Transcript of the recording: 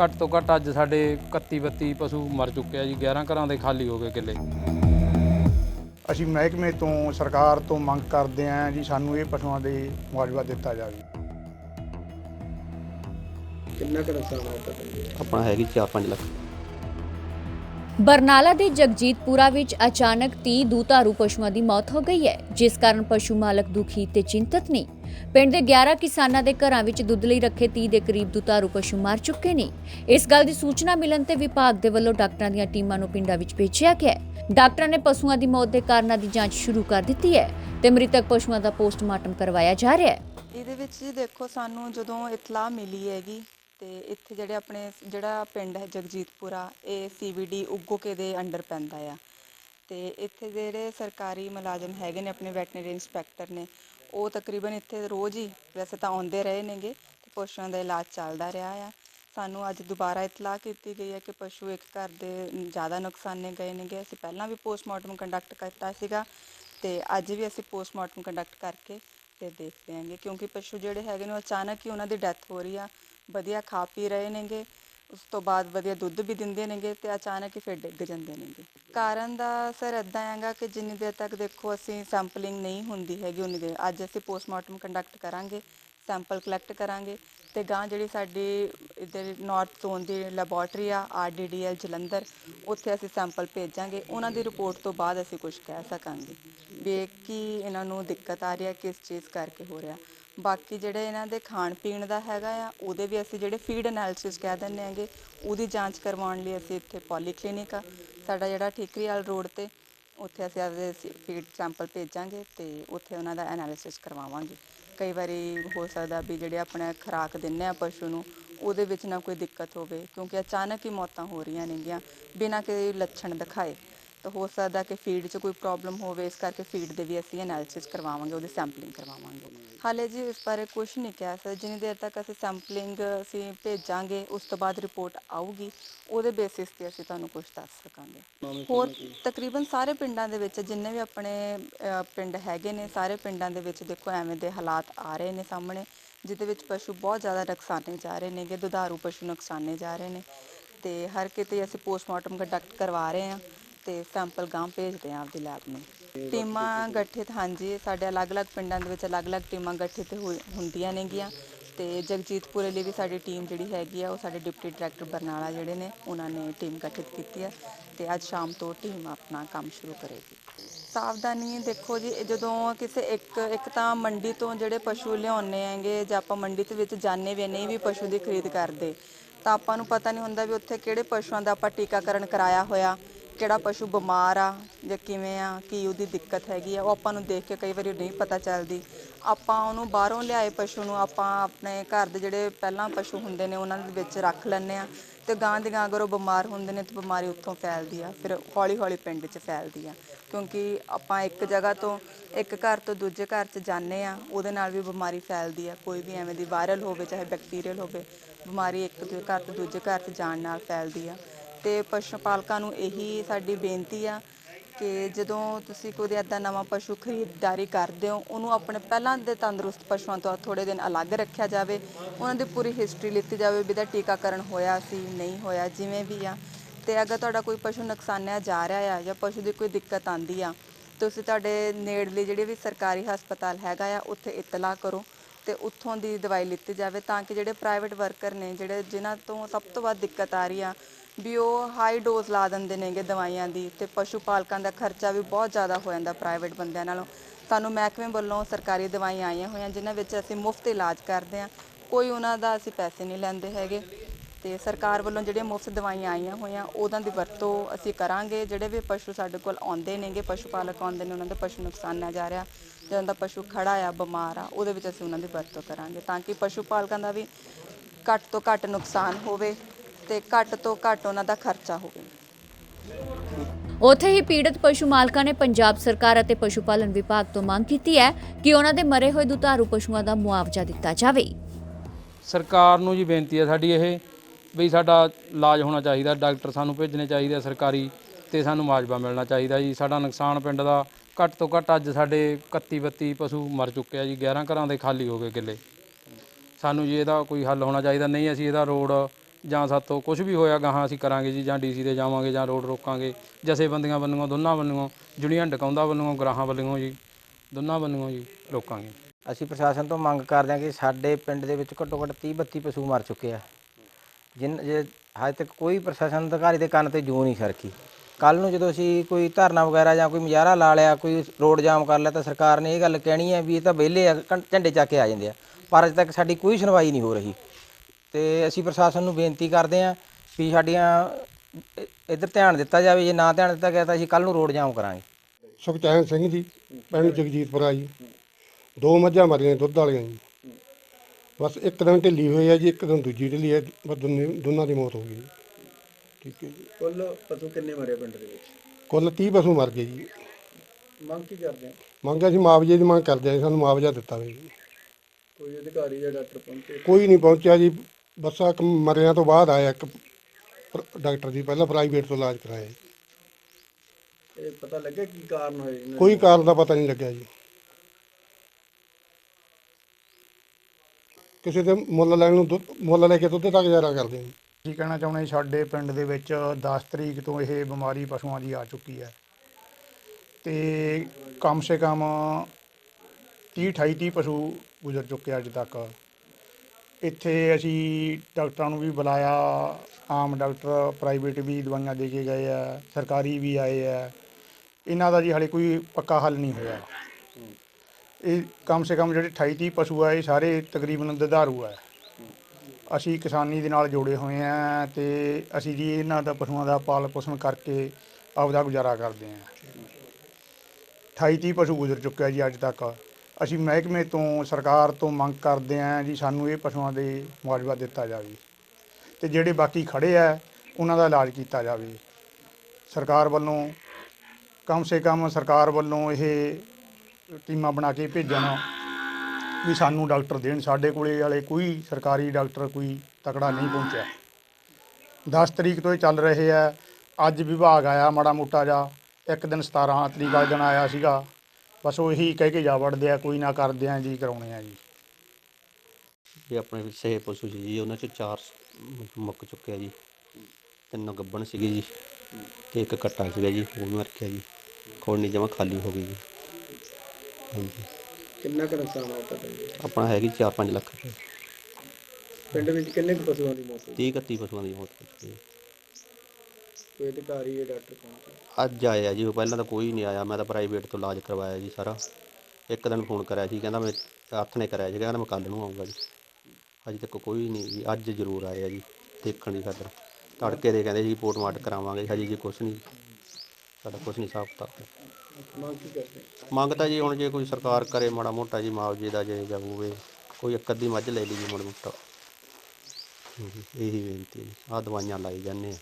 ਘੱਟ ਤੋਂ ਘੱਟ ਅੱਜ ਸਾਡੇ 31 32 ਪਸ਼ੂ ਮਰ ਚੁੱਕੇ ਆ ਜੀ 11 ਘਰਾਂ ਦੇ ਖਾਲੀ ਹੋ ਗਏ ਕਿੱਲੇ। ਅਸੀਂ ਮਹਿਕਮੇ ਤੋਂ ਸਰਕਾਰ ਤੋਂ ਮੰਗ ਕਰਦੇ ਹਾਂ ਜੀ ਸਾਨੂੰ ਇਹ ਪਸ਼ੂਆਂ ਦੇ ਮੁਆਵਜ਼ਾ ਦਿੱਤਾ ਜਾਵੇ। ਕਿੰਨਾ ਕੁ ਨੁਕਸਾਨ ਹੋਇਆ ਆਪਣਾ ਹੈਗੀ 4-5 ਲੱਖ। ਬਰਨਾਲਾ ਦੇ ਜਗਜੀਤਪੁਰਾ ਵਿੱਚ ਅਚਾਨਕ 30 ਦੂਧਾਰੂ ਪਸ਼ੂਆਂ ਦੀ ਮੌਤ ਹੋ ਗਈ ਹੈ, ਜਿਸ ਕਾਰਨ ਪਸ਼ੂ ਮਾਲਕ ਦੁਖੀ ਤੇ ਚਿੰਤਤ ਨੇ। ਪਿੰਡ ਦੇ 11 ਕਿਸਾਨਾਂ ਦੇ ਘਰਾਂ ਵਿੱਚ ਦੁੱਧ ਲਈ ਰੱਖੇ 30 ਦੇ ਕਰੀਬ ਦੂਧਾਰੂ ਪਸ਼ੂ ਮਰ ਚੁੱਕੇ ਨੇ। ਇਸ ਗੱਲ ਦੀ ਸੂਚਨਾ ਮਿਲਣ ਤੇ ਵਿਭਾਗ ਦੇ ਵੱਲੋਂ ਡਾਕਟਰਾਂ ਦੀਆਂ ਟੀਮਾਂ ਨੂੰ ਪਿੰਡਾਂ ਵਿੱਚ ਭੇਜਿਆ ਗਿਆ ਡਾਕਟਰਾਂ ਨੇ ਪਸ਼ੂਆਂ ਦੀ ਮੌਤ ਦੇ ਕਾਰਨਾਂ ਦੀ ਜਾਂਚ ਸ਼ੁਰੂ ਕਰ ਦਿੱਤੀ ਹੈ ਤੇ ਮ੍ਰਿਤਕ ਪਸ਼ੂਆਂ ਦਾ ਪੋਸਟਮਾਰਟਮ ਕਰਵਾਇਆ ਜਾ ਰਿਹਾ ਹੈ। ਇਹਦੇ ਵਿੱਚ ਜੀ ਦੇਖੋ, ਸਾਨੂੰ ਜਦੋਂ ਇਤਲਾਹ ਮਿਲੀ ਹੈਗੀ ਤੇ ਇੱਥੇ ਜਿਹੜੇ ਆਪਣੇ, ਜਿਹੜਾ ਪਿੰਡ ਹੈ ਜਗਜੀਤਪੁਰਾ, ਇਹ ਸੀਬੀਡੀ ਉਗੋਕੇ ਦੇ ਅੰਡਰ ਪੈਂਦਾ ਆ। ਤੇ ਇੱਥੇ ਜਿਹੜੇ ਸਰਕਾਰੀ ਮੁਲਾਜ਼ਮ ਹੈਗੇ ਨੇ, ਆਪਣੇ ਵੈਟਰਨਰੀ ਇੰਸਪੈਕਟਰ ਨੇ, ਉਹ ਤਕਰੀਬਨ ਇੱਥੇ ਰੋਜ਼ ਹੀ ਵੈਸੇ ਤਾਂ ਆਉਂਦੇ ਰਹੇ ਨੇਗੇ ਤੇ ਪਸ਼ੂਆਂ ਦਾ ਇਲਾਜ ਚੱਲਦਾ ਰਿਹਾ ਆ। ਸਾਨੂੰ ਅੱਜ ਦੁਬਾਰਾ ਇਤਲਾਹ ਕੀਤੀ ਗਈ ਹੈ ਕਿ ਪਸ਼ੂ ਇੱਕ ਘਰ ਦੇ ਜ਼ਿਆਦਾ ਨੁਕਸਾਨੇ ਗਏ ਨੇਗੇ। ਅਸੀਂ ਪਹਿਲਾਂ ਵੀ ਪੋਸਟਮਾਰਟਮ ਕੰਡਕਟ ਕੀਤਾ ਸੀਗਾ ਤੇ ਅੱਜ ਵੀ ਅਸੀਂ ਪੋਸਟਮਾਰਟਮ ਕੰਡਕਟ ਕਰਕੇ ਫਿਰ ਦੇਖਦੇ ਹਾਂਗੇ ਕਿਉਂਕਿ ਪਸ਼ੂ ਜਿਹੜੇ ਹੈਗੇ ਨੇ, ਉਹ ਅਚਾਨਕ ਹੀ ਉਹਨਾਂ ਦੀ ਡੈਥ ਹੋ ਰਹੀ ਆ। ਵਧੀਆ ਖਾ ਪੀ ਰਹੇ ਨੇਗੇ, ਉਸ ਤੋਂ ਬਾਅਦ ਵਧੀਆ ਦੁੱਧ ਵੀ ਦਿੰਦੇ ਨੇਗੇ ਤੇ ਅਚਾਨਕ ਹੀ ਫਿਰ ਡਿੱਗ ਜਾਂਦੇ ਨੇਗੇ। ਕਾਰਨ ਦਾ ਸਰ ਇਦਾਂ ਹੈਗਾ ਕਿ ਜਿੰਨੀ ਦੇਰ ਤੱਕ ਦੇਖੋ ਅਸੀਂ ਸੈਂਪਲਿੰਗ ਨਹੀਂ ਹੁੰਦੀ ਹੈਗੀ, ਉਨੀ ਦੇਰ ਅੱਜ ਅਸੀਂ ਪੋਸਟਮਾਰਟਮ ਕੰਡਕਟ ਕਰਾਂਗੇ ਸੈਂਪਲ ਕਲੈਕਟ ਕਰਾਂਗੇ ਤੇ ਗਾਂ ਜਿਹੜੀ ਸਾਡੀ ਇਧਰ ਨਾਰਥ ਜ਼ੋਨ ਦੀ ਲੈਬੋਰਟਰੀ ਆ ਆਰਡੀਡੀਐਲ ਜਲੰਧਰ, ਉੱਥੇ ਅਸੀਂ ਸੈਂਪਲ ਭੇਜਾਂਗੇ। ਉਹਨਾਂ ਦੀ ਰਿਪੋਰਟ ਤੋਂ ਬਾਅਦ ਅਸੀਂ ਕੁਝ ਕਹਿ ਸਕਾਂਗੇ ਵੀ ਕੀ ਇਹਨਾਂ ਨੂੰ ਦਿੱਕਤ ਆ ਰਹੀ ਹੈ, ਕਿਸ ਚੀਜ਼ ਕਰਕੇ ਹੋ ਰਿਹਾ। ਬਾਕੀ ਜਿਹੜੇ ਇਹਨਾਂ ਦੇ ਖਾਣ ਪੀਣ ਦਾ ਹੈਗਾ ਆ, ਉਹਦੇ ਵੀ ਅਸੀਂ ਜਿਹੜੇ ਫੀਡ ਐਨਾਲਿਸਿਸ ਕਹਿ ਦਿੰਦੇ ਆਂਗੇ ਉਹਦੀ ਜਾਂਚ ਕਰਵਾਉਣ ਲਈ ਅਸੀਂ ਇੱਥੇ ਪੋਲੀ ਕਲੀਨਿਕ ਆ, ਸਾਡਾ ਜਿਹੜਾ ਠੀਕਰੀ ਰੋਡ ਤੇ, ਉੱਥੇ ਅਸੀਂ ਆਪਦੇ ਫੀਡ ਸੈਂਪਲ ਭੇਜਾਂਗੇ ਤੇ ਉੱਥੇ ਉਹਨਾਂ ਦਾ ਐਨਾਲਿਸਿਸ ਕਰਵਾਵਾਂਗੇ। ਕਈ ਵਾਰੀ ਹੋ ਸਕਦਾ ਵੀ ਜਿਹੜੇ ਆਪਣਾ ਖੁਰਾਕ ਦਿੰਨੇ ਆ ਪਸ਼ੂ ਨੂੰ, ਉਹਦੇ ਵਿੱਚ ਨਾ ਕੋਈ ਦਿੱਕਤ ਹੋਵੇ, ਕਿਉਂਕਿ ਅਚਾਨਕ ਹੀ ਮੌਤਾਂ ਹੋ ਰਹੀਆਂ ਨੇਗੀਆਂ, ਬਿਨਾਂ ਕਿਸੇ ਲੱਛਣ ਦਿਖਾਏ। ਹੋ ਸਕਦਾ ਕਿ ਫੀਡ 'ਚ ਕੋਈ ਪ੍ਰੋਬਲਮ ਹੋਵੇ, ਇਸ ਕਰਕੇ ਫੀਡ ਦੇ ਵੀ ਅਸੀਂ ਐਨਾਲਿਸਿਸ ਕਰਵਾਵਾਂਗੇ, ਉਹਦੀ ਸੈਂਪਲਿੰਗ ਕਰਵਾਵਾਂਗੇ। ਹਾਲੇ ਜੀ ਇਸ ਬਾਰੇ ਕੁਝ ਨਹੀਂ ਕਿਹਾ ਸਕਦੇ ਜਿੰਨੀ ਦੇਰ ਤੱਕ ਅਸੀਂ ਸੈਂਪਲਿੰਗ ਅਸੀਂ ਭੇਜਾਂਗੇ, ਉਸ ਤੋਂ ਬਾਅਦ ਰਿਪੋਰਟ ਆਊਗੀ, ਉਹਦੇ ਬੇਸਿਸ ਤੇ ਅਸੀਂ ਤੁਹਾਨੂੰ ਕੁਝ ਦੱਸ ਸਕਾਂਗੇ। ਹੋਰ ਤਕਰੀਬਨ ਸਾਰੇ ਪਿੰਡਾਂ ਦੇ ਵਿੱਚ ਜਿੰਨੇ ਵੀ ਆਪਣੇ ਪਿੰਡ ਹੈਗੇ ਨੇ, ਸਾਰੇ ਪਿੰਡਾਂ ਦੇ ਵਿੱਚ ਦੇਖੋ ਐਵੇਂ ਦੇ ਹਾਲਾਤ ਆ ਰਹੇ ਨੇ ਸਾਹਮਣੇ, ਜਿਹਦੇ ਵਿੱਚ ਪਸ਼ੂ ਬਹੁਤ ਜ਼ਿਆਦਾ ਨੁਕਸਾਨੇ ਜਾ ਰਹੇ ਨੇਗੇ, ਦੁਧਾਰੂ ਪਸ਼ੂ ਨੁਕਸਾਨੇ ਜਾ ਰਹੇ ਨੇ, ਤੇ ਹਰ ਕਿਤੇ ਅਸੀਂ ਪੋਸਟਮਾਰਟਮ ਕੰਡਕਟ ਕਰਵਾ ਰਹੇ ਹਾਂ। ਤੇ ਸੈਂਪਲ ਗਾਂ ਭੇਜਦੇ ਹਾਂ ਆਪਦੀ ਲੈਬ ਨੂੰ। ਟੀਮਾਂ ਗਠਿਤ ਹਾਂਜੀ ਸਾਡੇ ਅਲੱਗ-ਅਲੱਗ ਪਿੰਡਾਂ ਦੇ ਵਿੱਚ ਅਲੱਗ-ਅਲੱਗ ਟੀਮਾਂ ਗਠਿਤ ਹੋਈ- ਹੁੰਦੀਆਂ ਨੇਗੀਆਂ ਤੇ ਜਗਜੀਤਪੁਰੇ ਲਈ ਵੀ ਸਾਡੀ ਟੀਮ ਜਿਹੜੀ ਹੈਗੀ ਆ ਉਹ ਸਾਡੇ ਡਿਪਟੀ ਡਾਇਰੈਕਟਰ ਬਰਨਾਲਾ ਜਿਹੜੇ ਨੇ ਉਹਨਾਂ ਨੇ ਟੀਮ ਗਠਿਤ ਕੀਤੀ ਹੈ ਤੇ ਅੱਜ ਸ਼ਾਮ ਤੋਂ ਟੀਮ ਆਪਣਾ ਕੰਮ ਸ਼ੁਰੂ ਕਰੇਗੀ। ਸਾਵਧਾਨੀ ਦੇਖੋ ਜੀ ਇਹ ਜਦੋਂ ਕਿਸੇ ਇੱਕ ਇੱਕ ਤਾਂ ਮੰਡੀ ਤੋਂ ਜਿਹੜੇ ਪਸ਼ੂ ਲਿਆਉਂਦੇ ਆਂਗੇ ਜਾਂ ਆਪਾਂ ਮੰਡੀ ਦੇ ਵਿੱਚ ਜਾਣੇ ਵੀ ਨਹੀਂ ਵੀ ਪਸ਼ੂ ਦੀ ਖਰੀਦ ਕਰਦੇ ਤਾਂ ਆਪਾਂ ਨੂੰ ਪਤਾ ਨਹੀਂ ਹੁੰਦਾ ਵੀ ਉੱਥੇ ਕਿਹੜੇ ਪਸ਼ੂਆਂ ਦਾ ਆਪਾਂ ਟੀਕਾਕਰਨ ਕਰਾਇਆ ਹੋਇਆ ਕਿਹੜਾ ਪਸ਼ੂ ਬਿਮਾਰ ਆ ਜਾਂ ਕਿਵੇਂ ਆ, ਕੀ ਉਹਦੀ ਦਿੱਕਤ ਹੈਗੀ ਆ, ਉਹ ਆਪਾਂ ਨੂੰ ਦੇਖ ਕੇ ਕਈ ਵਾਰੀ ਨਹੀਂ ਪਤਾ ਚੱਲਦੀ। ਆਪਾਂ ਉਹਨੂੰ ਬਾਹਰੋਂ ਲਿਆਏ ਪਸ਼ੂ ਨੂੰ ਆਪਾਂ ਆਪਣੇ ਘਰ ਦੇ ਜਿਹੜੇ ਪਹਿਲਾਂ ਪਸ਼ੂ ਹੁੰਦੇ ਨੇ, ਉਹਨਾਂ ਦੇ ਵਿੱਚ ਰੱਖ ਲੈਂਦੇ ਆ ਤੇ ਗਾਂ ਦੀ ਗਾਂ ਅਗਰ ਉਹ ਬਿਮਾਰ ਹੁੰਦੇ ਨੇ ਤਾਂ ਬਿਮਾਰੀ ਉੱਥੋਂ ਫੈਲਦੀ ਆ, ਫਿਰ ਹੌਲੀ ਹੌਲੀ ਪਿੰਡ 'ਚ ਫੈਲਦੀ ਆ। ਕਿਉਂਕਿ ਆਪਾਂ ਇੱਕ ਜਗ੍ਹਾ ਤੋਂ ਇੱਕ ਘਰ ਤੋਂ ਦੂਜੇ ਘਰ 'ਚ ਜਾਂਦੇ ਆ, ਉਹਦੇ ਨਾਲ ਵੀ ਬਿਮਾਰੀ ਫੈਲਦੀ ਆ, ਕੋਈ ਵੀ ਐਵੇਂ ਦੀ ਵਾਇਰਲ ਹੋਵੇ, ਚਾਹੇ ਬੈਕਟੀਰੀਅਲ ਹੋਵੇ, ਬਿਮਾਰੀ ਇੱਕ ਦੂਜੇ ਘਰ ਤੋਂ ਦੂਜੇ ਘਰ 'ਚ ਜਾਣ ਨਾਲ ਫੈਲਦੀ ਆ। ਅਤੇ ਪਸ਼ੂ ਪਾਲਕਾਂ ਨੂੰ ਇਹੀ ਸਾਡੀ ਬੇਨਤੀ ਆ ਕਿ ਜਦੋਂ ਤੁਸੀਂ ਕੋਈ ਇੱਦਾਂ ਨਵਾਂ ਪਸ਼ੂ ਖਰੀਦਦਾਰੀ ਕਰਦੇ ਹੋ, ਉਹਨੂੰ ਆਪਣੇ ਪਹਿਲਾਂ ਦੇ ਤੰਦਰੁਸਤ ਪਸ਼ੂਆਂ ਤੋਂ ਥੋੜੇ ਦਿਨ ਅਲੱਗ ਰੱਖਿਆ ਜਾਵੇ, ਉਹਨਾਂ ਦੀ ਪੂਰੀ ਹਿਸਟਰੀ ਲਿੱਤੀ ਜਾਵੇ ਵੀ ਦਾ ਟੀਕਾਕਰਨ ਹੋਇਆ ਸੀ, ਨਹੀਂ ਹੋਇਆ, ਜਿਵੇਂ ਵੀ ਆ। ਤੇ ਅਗਰ ਤੁਹਾਡਾ ਕੋਈ ਪਸ਼ੂ ਨੁਕਸਾਨਿਆ ਜਾ ਰਿਹਾ ਆ ਜਾਂ ਪਸ਼ੂ ਦੀ ਕੋਈ ਦਿੱਕਤ ਆਂਦੀ ਆ, ਤੁਸੀਂ ਤੁਹਾਡੇ ਨੇੜਲੇ ਜਿਹੜੇ ਵੀ ਸਰਕਾਰੀ ਹਸਪਤਾਲ ਹੈਗਾ ਆ, ਉੱਥੇ ਇਤਲਾਹ ਕਰੋ ਤੇ ਉੱਥੋਂ ਦੀ ਦਵਾਈ ਲਿੱਤੀ ਜਾਵੇ ਤਾਂ ਕਿ ਜਿਹੜੇ ਪ੍ਰਾਈਵੇਟ ਵਰਕਰ ਨੇ, ਜਿਹੜੇ ਜਿਨ੍ਹਾਂ ਤੋਂ ਸਭ ਤੋਂ ਵੱਧ ਦਿੱਕਤ ਆ ਰਹੀ ਆ ਵੀ ਉਹ ਹਾਈ ਡੋਜ਼ ਲਾ ਦਿੰਦੇ ਨੇਗੇ ਦਵਾਈਆਂ ਦੀ ਤੇ ਪਸ਼ੂ ਪਾਲਕਾਂ ਦਾ ਖਰਚਾ ਵੀ ਬਹੁਤ ਜ਼ਿਆਦਾ ਹੋ ਜਾਂਦਾ ਪ੍ਰਾਈਵੇਟ ਬੰਦਿਆਂ ਨਾਲੋਂ। ਸਾਨੂੰ ਮਹਿਕਮੇ ਵੱਲੋਂ ਸਰਕਾਰੀ ਦਵਾਈਆਂ ਆਈਆਂ ਹੋਈਆਂ ਜਿਨ੍ਹਾਂ ਵਿੱਚ ਅਸੀਂ ਮੁਫਤ ਇਲਾਜ ਕਰਦੇ ਹਾਂ। ਕੋਈ ਉਹਨਾਂ ਦਾ ਅਸੀਂ ਪੈਸੇ ਨਹੀਂ ਲੈਂਦੇ ਹੈਗੇ ਤੇ ਸਰਕਾਰ ਵੱਲੋਂ ਜਿਹੜੀਆਂ ਮੁਫਤ ਦਵਾਈਆਂ ਆਈਆਂ ਹੋਈਆਂ ਉਹਨਾਂ ਦੀ ਵਰਤੋਂ ਅਸੀਂ ਕਰਾਂਗੇ। ਜਿਹੜੇ ਵੀ ਪਸ਼ੂ ਸਾਡੇ ਕੋਲ ਆਉਂਦੇ ਨੇਗੇ ਪਸ਼ੂ ਪਾਲਕ ਆਉਂਦੇ ਨੇ, ਉਹਨਾਂ ਦਾ ਪਸ਼ੂ ਨੁਕਸਾਨਿਆ ਜਾ ਰਿਹਾ। ਜਦੋਂ ਦਾ ਪਸ਼ੂ ਖੜਾ ਆ, ਬਿਮਾਰ ਆ, ਉਹਦੇ ਵਿੱਚ ਅਸੀਂ ਉਹਨਾਂ ਦੀ ਵਰਤੋਂ ਕਰਾਂਗੇ ਤਾਂ ਕਿ ਪਸ਼ੂ ਪਾਲਕਾਂ ਦਾ ਵੀ ਘੱਟ ਤੋਂ ਘੱਟ ਨੁਕਸਾਨ ਹੋਵੇ। ਤੇ ਘੱਟ ਤੋਂ ਘੱਟ ਉਹਨਾਂ ਦਾ ਖਰਚਾ ਹੋਵੇ। ਉੱਥੇ ਹੀ ਪੀੜਤ ਪਸ਼ੂ ਮਾਲਕਾਂ ਨੇ ਪੰਜਾਬ ਸਰਕਾਰ ਅਤੇ ਪਸ਼ੂ ਪਾਲਣ ਵਿਭਾਗ ਤੋਂ ਮੰਗ ਕੀਤੀ ਹੈ ਕਿ ਉਹਨਾਂ ਦੇ ਮਰੇ ਹੋਏ ਦੁਧਾਰੂ ਪਸ਼ੂਆਂ ਦਾ ਮੁਆਵਜ਼ਾ ਦਿੱਤਾ ਜਾਵੇ। ਸਰਕਾਰ ਨੂੰ ਜੀ ਬੇਨਤੀ ਹੈ ਸਾਡੀ ਇਹ ਵੀ ਸਾਡਾ ਇਲਾਜ ਹੋਣਾ ਚਾਹੀਦਾ ਡਾਕਟਰ ਸਾਨੂੰ ਭੇਜਣੇ ਚਾਹੀਦੇ ਆ ਸਰਕਾਰੀ ਤੇ ਸਾਨੂੰ ਮੁਆਵਜ਼ਾ ਮਿਲਣਾ ਚਾਹੀਦਾ ਜੀ। ਸਾਡਾ ਨੁਕਸਾਨ ਪਿੰਡ ਦਾ ਘੱਟ ਤੋਂ ਘੱਟ ਅੱਜ ਸਾਡੇ 31 32 ਪਸ਼ੂ ਮਰ ਚੁੱਕੇ ਆ ਜੀ 11 ਘਰਾਂ ਦੇ ਖਾਲੀ ਹੋ ਗਏ ਕਿੱਲੇ। ਸਾਨੂੰ ਜੀ ਇਹਦਾ ਕੋਈ ਹੱਲ ਹੋਣਾ ਚਾਹੀਦਾ ਨਹੀਂ ਅਸੀਂ ਇਹਦਾ ਰੋਡ ਜਾਂ ਸਾਤੋਂ ਕੁਝ ਵੀ ਹੋਇਆ, ਗਾਹਾਂ ਅਸੀਂ ਕਰਾਂਗੇ ਜੀ, ਜਾਂ ਡੀਸੀ ਦੇ ਜਾਵਾਂਗੇ, ਜਾਂ ਰੋਡ ਰੋਕਾਂਗੇ, ਜਥੇਬੰਦੀਆਂ ਵੱਲੋਂ, ਦੋਨਾਂ ਵੱਲੋਂ, ਜੁੜੀਆਂ ਡਕਾਉਂਦਾ ਵੱਲੋਂ, ਗਰਾਹਾਂ ਵੱਲੋਂ ਜੀ, ਦੋਨਾਂ ਵੱਲੋਂ ਜੀ ਰੋਕਾਂਗੇ। ਅਸੀਂ ਪ੍ਰਸ਼ਾਸਨ ਤੋਂ ਮੰਗ ਕਰਦੇ ਹਾਂ ਕਿ ਸਾਡੇ ਪਿੰਡ ਦੇ ਵਿੱਚ ਘੱਟੋ ਘੱਟ 30 32 ਪਸ਼ੂ ਮਰ ਚੁੱਕੇ ਆ। ਜਿਨ, ਜੇ ਹਜੇ ਤੱਕ ਕੋਈ ਪ੍ਰਸ਼ਾਸਨ ਅਧਿਕਾਰੀ ਦੇ ਕੰਨ ਤੇ ਜੂ ਨਹੀਂ ਸਰਕੀ। ਕੱਲ ਨੂੰ ਜਦੋਂ ਅਸੀਂ ਕੋਈ ਧਰਨਾ ਵਗੈਰਾ ਜਾਂ ਕੋਈ ਮੁਜ਼ਾਹਰਾ ਲਾ ਲਿਆ, ਕੋਈ ਰੋਡ ਜਾਮ ਕਰ ਲਿਆ, ਤਾਂ ਸਰਕਾਰ ਨੇ ਇਹ ਗੱਲ ਕਹਿਣੀ ਹੈ ਵੀ ਇਹ ਤਾਂ ਵਿਹਲੇ ਆ, ਘੰ- ਝੰਡੇ ਚੱਕ ਕੇ ਆ ਜਾਂਦੇ ਆ। ਪਰ ਅਜੇ ਤੱਕ ਸਾਡੀ ਕੋਈ ਸੁਣਵਾਈ ਨਹੀਂ ਹੋ ਰਹੀ। ਤੇ ਅਸੀਂ ਪ੍ਰਸ਼ਾਸਨ ਨੂੰ ਬੇਨਤੀ ਕਰਦੇ ਹਾਂ ਵੀ ਸਾਡੀਆਂ ਇੱਧਰ ਧਿਆਨ ਦਿੱਤਾ ਜਾਵੇ ਜੇ ਨਾ ਧਿਆਨ ਦਿੱਤਾ ਗਿਆ ਤਾਂ ਅਸੀਂ ਕੱਲ ਨੂੰ ਰੋਡ ਜਾਮ ਕਰਾਂਗੇ। ਸੁਖਚੈਨ ਸਿੰਘ ਜੀ ਪਿੰਡ ਜਗਜੀਤਪੁਰਾ ਜੀ ਦੋ ਮੱਝਾਂ ਮਰੀਆਂ ਦੁੱਧ ਵਾਲੀਆਂ ਜੀ। ਬਸ ਇੱਕ ਦਿਨ ਢਿੱਲੀ ਹੋਈ ਹੈ ਜੀ ਇੱਕ ਦਿਨ ਦੂਜੀ ਢਿੱਲੀ ਹੈ ਬਸ ਦੋਨੇ ਦੋਨਾਂ ਦੀ ਮੌਤ ਹੋ ਗਈ ਜੀ। ਠੀਕ ਹੈ ਜੀ। ਕੁੱਲ ਪਸ਼ੂ ਕਿੰਨੇ ਮਰੇ ਪਿੰਡ ਦੇ ਵਿੱਚ? ਕੁੱਲ 30 ਪਸ਼ੂ ਮਰ ਗਏ ਜੀ। ਮੰਗ ਕੀ ਕਰਦੇ ਆ? ਮੰਗ ਅਸੀਂ ਮੁਆਵਜ਼ੇ ਦੀ ਮੰਗ ਕਰਦੇ ਹਾਂ ਜੀ, ਸਾਨੂੰ ਮੁਆਵਜ਼ਾ ਦਿੱਤਾ ਜਾਵੇ ਜੀ। ਕੋਈ ਅਧਿਕਾਰੀ ਜਾਂ ਡਾਕਟਰ ਪਹੁੰਚੇ? ਕੋਈ ਨਹੀਂ ਪਹੁੰਚਿਆ ਜੀ ਬੱਸਾਂ ਕ- ਮਰਿਆਂ ਤੋਂ ਬਾਅਦ ਆਇਆ ਇੱਕ ਪ੍ਰ- ਡਾਕਟਰ ਜੀ ਪਹਿਲਾਂ ਪ੍ਰਾਈਵੇਟ ਤੋਂ ਇਲਾਜ ਕਰਾਇਆ ਜੀ। ਇਹ ਪਤਾ ਲੱਗਿਆ ਕੀ ਕਾਰਨ ਹੋਏ ਇਹਨਾਂ ਕੋਈ ਕਾਰਨ ਦਾ ਪਤਾ ਨਹੀਂ ਲੱਗਿਆ ਜੀ। ਕਿਸੇ ਦੇ ਮੁੱਲ ਲੈਣ ਨੂੰ ਦੁੱਧ ਮੁੱਲ ਲੈ ਕੇ ਦੁੱਧ ਤੱਕ ਗੁਜ਼ਾਰਾ ਕਰਦੇ ਹਾਂ ਅਸੀਂ ਕਹਿਣਾ ਚਾਹੁੰਦੇ ਜੀ, ਸਾਡੇ ਪਿੰਡ ਦੇ ਵਿੱਚ 10 ਤਰੀਕ ਤੋਂ ਇਹ ਬਿਮਾਰੀ ਪਸ਼ੂਆਂ ਦੀ ਆ ਚੁੱਕੀ ਹੈ। ਤੇ ਕਮ ਸੇ ਕਮ 30 28 30 ਪਸ਼ੂ ਗੁਜ਼ਰ ਚੁੱਕੇ ਅੱਜ ਤੱਕ। ਇੱਥੇ ਅਸੀਂ ਡਾਕਟਰਾਂ ਨੂੰ ਵੀ ਬੁਲਾਇਆ, ਆਮ ਡਾਕਟਰ ਪ੍ਰਾਈਵੇਟ ਵੀ ਦਵਾਈਆਂ ਦੇ ਕੇ ਗਏ ਆ, ਸਰਕਾਰੀ ਵੀ ਆਏ ਆ। ਇਹਨਾਂ ਦਾ ਜੀ ਹਾਲੇ ਕੋਈ ਪੱਕਾ ਹੱਲ ਨਹੀਂ ਹੋਇਆ। ਇਹ ਕਮ ਸੇ ਕਮ ਜਿਹੜੇ 28 30 ਪਸ਼ੂ ਆ, ਇਹ ਸਾਰੇ ਤਕਰੀਬਨ ਦੁਧਾਰੂ ਆ। ਅਸੀਂ ਕਿਸਾਨੀ ਦੇ ਨਾਲ ਜੋੜੇ ਹੋਏ ਆ ਤੇ ਅਸੀਂ ਜੀ ਇਹਨਾਂ ਦਾ ਪਸ਼ੂਆਂ ਦਾ ਪਾਲ ਪੋਸ਼ਣ ਕਰਕੇ ਆਪਦਾ ਗੁਜ਼ਾਰਾ ਕਰਦੇ ਆ। 28 30 ਪਸ਼ੂ ਗੁਜ਼ਰ ਚੁੱਕਿਆ ਜੀ ਅੱਜ ਤੱਕ। ਅਸੀਂ ਮਹਿਕਮੇ ਤੋਂ, ਸਰਕਾਰ ਤੋਂ ਮੰਗ ਕਰਦੇ ਆ ਜੀ ਸਾਨੂੰ ਇਹ ਪਸ਼ੂਆਂ ਦੇ ਮੁਆਵਜ਼ਾ ਦਿੱਤਾ ਜਾਵੇ ਤੇ ਜਿਹੜੇ ਬਾਕੀ ਖੜੇ ਆ, ਉਹਨਾਂ ਦਾ ਇਲਾਜ ਕੀਤਾ ਜਾਵੇ। ਸਰਕਾਰ ਵੱਲੋਂ ਕਮ ਸੇ ਕਮ ਸਰਕਾਰ ਵੱਲੋਂ ਇਹ ਟੀਮਾਂ ਬਣਾ ਕੇ ਭੇਜਣ ਵੀ ਸਾਨੂੰ ਡਾਕਟਰ ਦੇਣ। ਸਾਡੇ ਕੋਲੇ ਵਾਲੇ ਕੋਈ ਸਰਕਾਰੀ ਡਾਕਟਰ ਕੋਈ ਤਕੜਾ ਨਹੀਂ ਪਹੁੰਚਿਆ। 10 ਤਰੀਕ ਤੋਂ ਇਹ ਚੱਲ ਰਹੇ ਆ। ਅੱਜ ਵਿਭਾਗ ਆਇਆ ਮਾੜਾ ਮੋਟਾ ਜਾ ਇੱਕ ਦਿਨ 17 ਤਰੀਕ ਵਾਲੇ ਦਿਨ ਆਇਆ ਸੀਗਾ। ਬਸ ਉਹ ਇਹੀ ਕਹਿ ਕੇ ਜਾ ਵੜਦੇ ਆ ਕੋਈ ਨਾ ਕਰਦੇ ਆ ਜੀ ਕਰਾਉਣੇ ਆ ਜੀ। ਇਹ ਆਪਣੇ ਵਿੱਚ ਛੇ ਪਸ਼ੂ ਸੀ ਜੀ ਉਹਨਾਂ ਚੋਂ ਚਾਰ ਮੁੱਕ ਚੁੱਕਿਆ ਜੀ। ਤਿੰਨ ਗੱਬਣ ਸੀਗੇ ਜੀ ਤੇ ਇੱਕ ਕੱਟਾ ਸੀਗਾ ਜੀ ਉਹ ਵੀ ਮਰ ਗਿਆ ਜੀ। ਖੋਲਣੀ ਜਮਾ ਖਾਲੀ ਹੋ ਗਈ ਜੀ। ਹਾਂਜੀ। ਕਿੰਨਾ ਕੁ ਨੁਕਸਾਨ ਹੋਇਆ ਪਤਾ ਨਹੀਂ ਆਪਣਾ ਹੈਗੀ 4-5 ਲੱਖ ਰੁਪਏ। ਪਿੰਡ ਵਿੱਚ ਕਿੰਨੇ ਕੁ ਪਸ਼ੂਆਂ ਦੀ ਮੌਤ ਹੋਈ? 30 31 ਪਸ਼ੂਆਂ ਦੀ ਮੌਤ ਹੋ ਚੁੱਕੀ ਹੈ। ਕੋਈ ਅਧਿਕਾਰੀ ਜਾਂ ਡਾਕਟਰ ਪਹੁੰਚੇ ਅੱਜ ਆਇਆ ਜੀ ਉਹ ਪਹਿਲਾਂ ਤਾਂ ਕੋਈ ਨਹੀਂ ਆਇਆ ਮੈਂ ਤਾਂ ਪ੍ਰਾਈਵੇਟ ਤੋਂ ਇਲਾਜ ਕਰਵਾਇਆ ਜੀ ਸਾਰਾ। ਇੱਕ ਦਿਨ ਫੋਨ ਕਰਿਆ ਸੀ ਕਹਿੰਦਾ ਮੈਂ ਹੱਥ ਨੇ ਕਰਾਇਆ ਸੀ ਕਹਿੰਦਾ ਮੈਂ ਕੱਲ ਨੂੰ ਆਊਂਗਾ ਜੀ। ਅਜੇ ਤੱਕ ਕੋਈ ਨਹੀਂ ਜੀ ਅੱਜ ਜ਼ਰੂਰ ਆਇਆ ਜੀ ਦੇਖਣ ਦੀ ਖਾਤਰ। ਤੜਕੇ ਦੇ ਕਹਿੰਦੇ ਜੀ ਪੋਸਟਮਾਰਟਮ ਕਰਾਵਾਂਗੇ ਹਜੇ ਜੀ ਕੁਛ ਨਹੀਂ। ਸਾਡਾ ਕੁਛ ਨਹੀਂ ਸਾਫ਼ ਤਾਂ ਮੰਗ ਕੀ ਕਰਦੇ? ਆ? ਮੰਗ ਤਾਂ ਜੀ ਹੁਣ ਜੇ ਕੋਈ ਸਰਕਾਰ ਕਰੇ ਮਾੜਾ ਮੋਟਾ ਜੀ ਮੁਆਵਜ਼ੇ ਦਾ ਜੇ ਜਾਂ ਹੋਵੇ ਕੋਈ ਇੱਕ ਅੱਧੀ ਮੱਝ ਲੈ ਲਈ ਜੀ ਮਾੜਾ ਮੋਟਾ। ਇਹੀ ਬੇਨਤੀ ਹੈ ਆ ਦਵਾਈਆਂ ਲਾਈ ਜਾਂਦੇ ਆ।